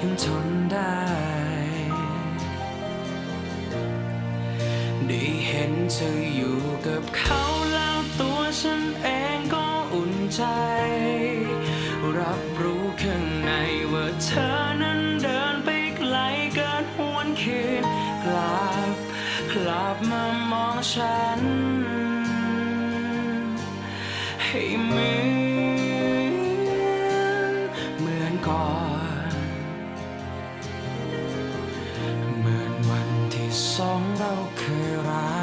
ยังทนได้ ได้เห็นเธออยู่กับเขาแล้วตัวฉันเองก็อุ่นใจ รับรู้ข้างในว่าเธอนั้นเดินไปไกลเกินหวนคืนกลับ กลับมามองฉัน สองเราเคยรัก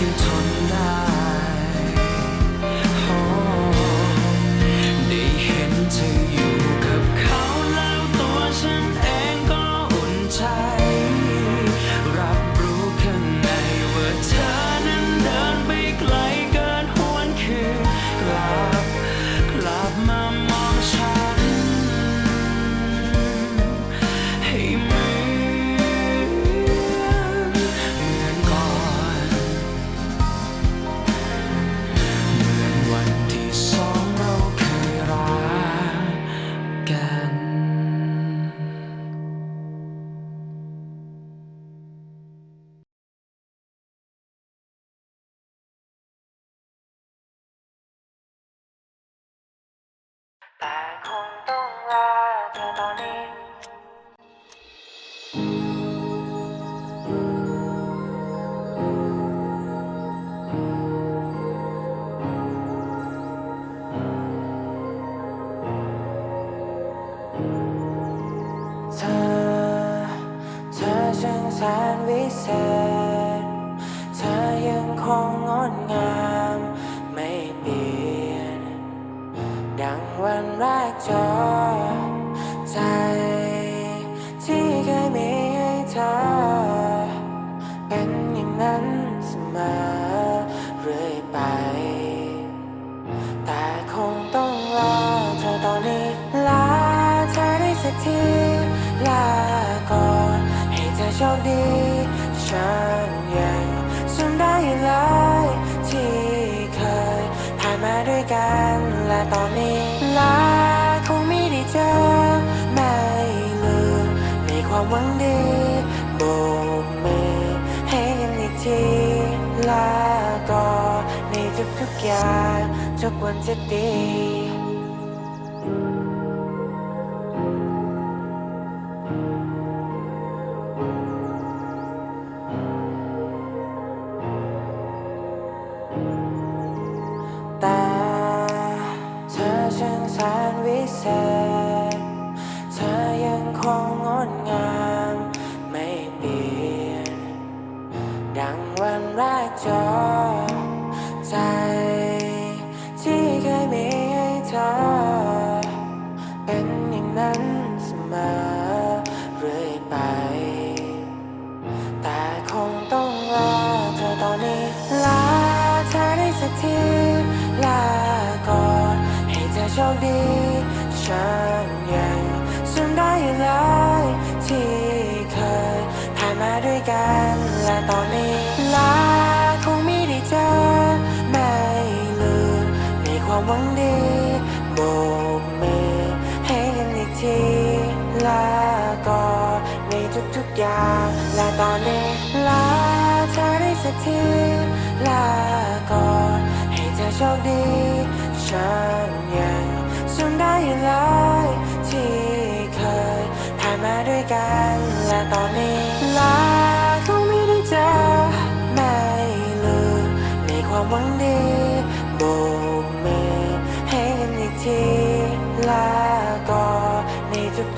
you talk แสนวิเศษ เธอยังคงงดงามไม่เปลี่ยน ดังวันแรกเจอใจที่เคยมีให้เธอ เป็นอย่างนั้นเสมอเรื่อยไป แต่คงต้องลาเธอตอนนี้ลาเธอได้สักที เธอโชคดีฉันยังจำได้อยู่เลยที่เคยผ่านมาด้วยกันและตอนนี้ลาคงไม่ได้เจอไม่ลืมในความหวังดีโบกมือให้กันอีกทีลาก่อในทุกๆอย่างทุกวันจะดี ลาก่อนในทุกๆอย่าง และตอนนี้ลาเธอได้สักทีลาก่อนให้เธอโชคดี ฉันยังจำได้อยู่เลยที่เคยผ่านมาด้วยกัน และตอนนี้ลาคงไม่ได้เจอไม่ลืมในความหวังดีโบกมือให้กันอีกทีลา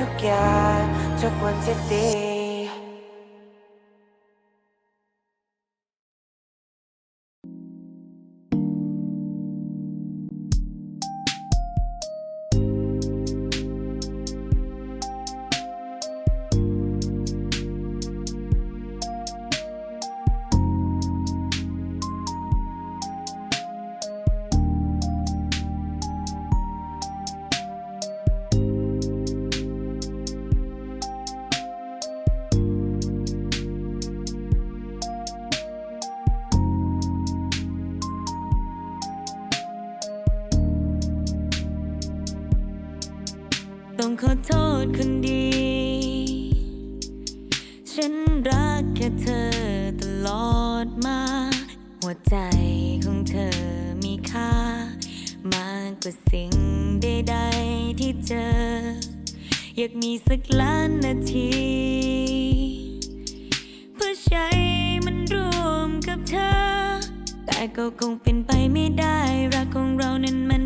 ทุกๆอย่างทุกวันจะดี ต้องขอโทษคนดี ฉันรักแค่เธอตลอดมา หัวใจของเธอมีค่า มากกว่าสิ่งใดๆที่เจอ อยากมีสักล้านนาที เพื่อใช้มันร่วมกับเธอ แต่ก็คงเป็นไปไม่ได้รักของเรานั้นมัน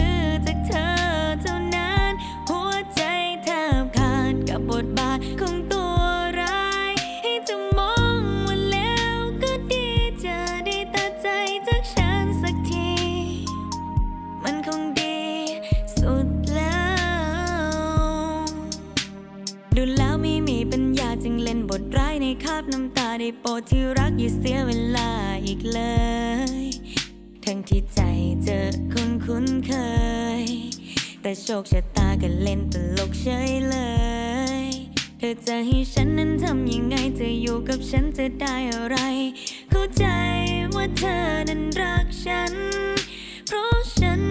อ ในคาบน้ำตาได้โปรดที่รักอย่าเสียเวลาอีกเลย ทั้งที่ใจเจอคนคุ้นเคย แต่โชคชะตาก็เล่นตลกเฉยเลย เธอจะให้ฉันนั้นทำยังไงจะอยู่กับฉันจะได้อะไร เข้าใจว่าเธอนั้นรักฉัน เพราะฉัน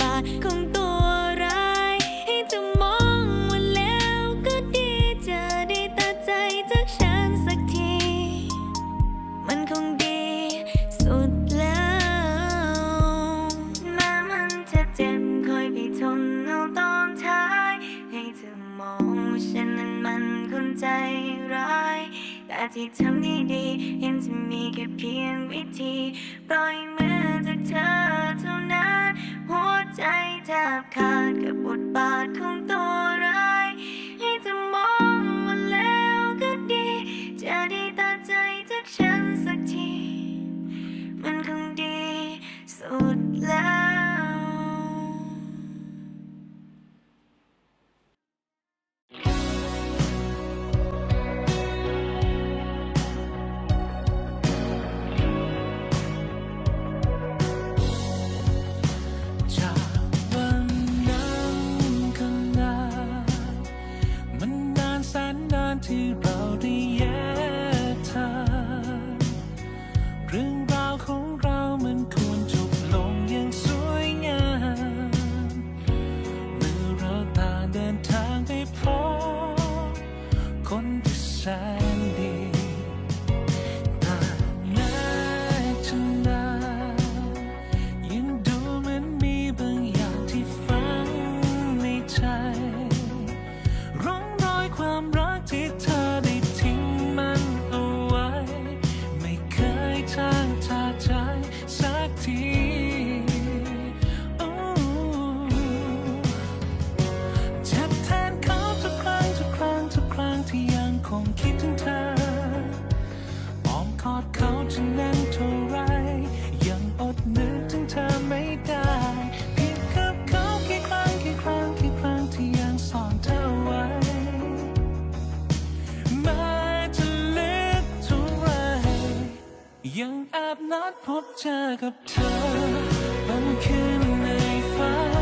บาทของตัวร้าย ให้เธอมองว่าแล้วก็ดีจะได้ตัดใจจากฉันสักที มันคงดีสุดแล้วแม้มันจะเจ็บคอยไปทนเอาตอนท้าย ให้เธอมองว่าฉันนั้นมันคนใจร้าย แต่ที่ทำได้ดีเห็นจะมีแค่เพียงวิธีปล่อยมือจากเธอเท่านั้น ใจแทบขาดกับบทบาทของตัวร้ายให้จะมองมาแล้วก็ดี จะได้ตัดใจจากฉันสักที มันคงดีสุดแล้ว ที่เราได้แย พบเจอกับเธอบางคืนในฝัน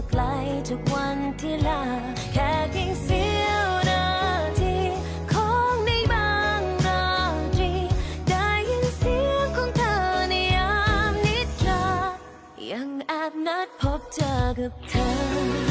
มาไกลทุกวันที่ลา แค่เพียงเสี้ยวนาทีของในบางราตรี ได้ยินเสียงของเธอในยามนิทรา ยังแอบนัดพบเจอกับเธอ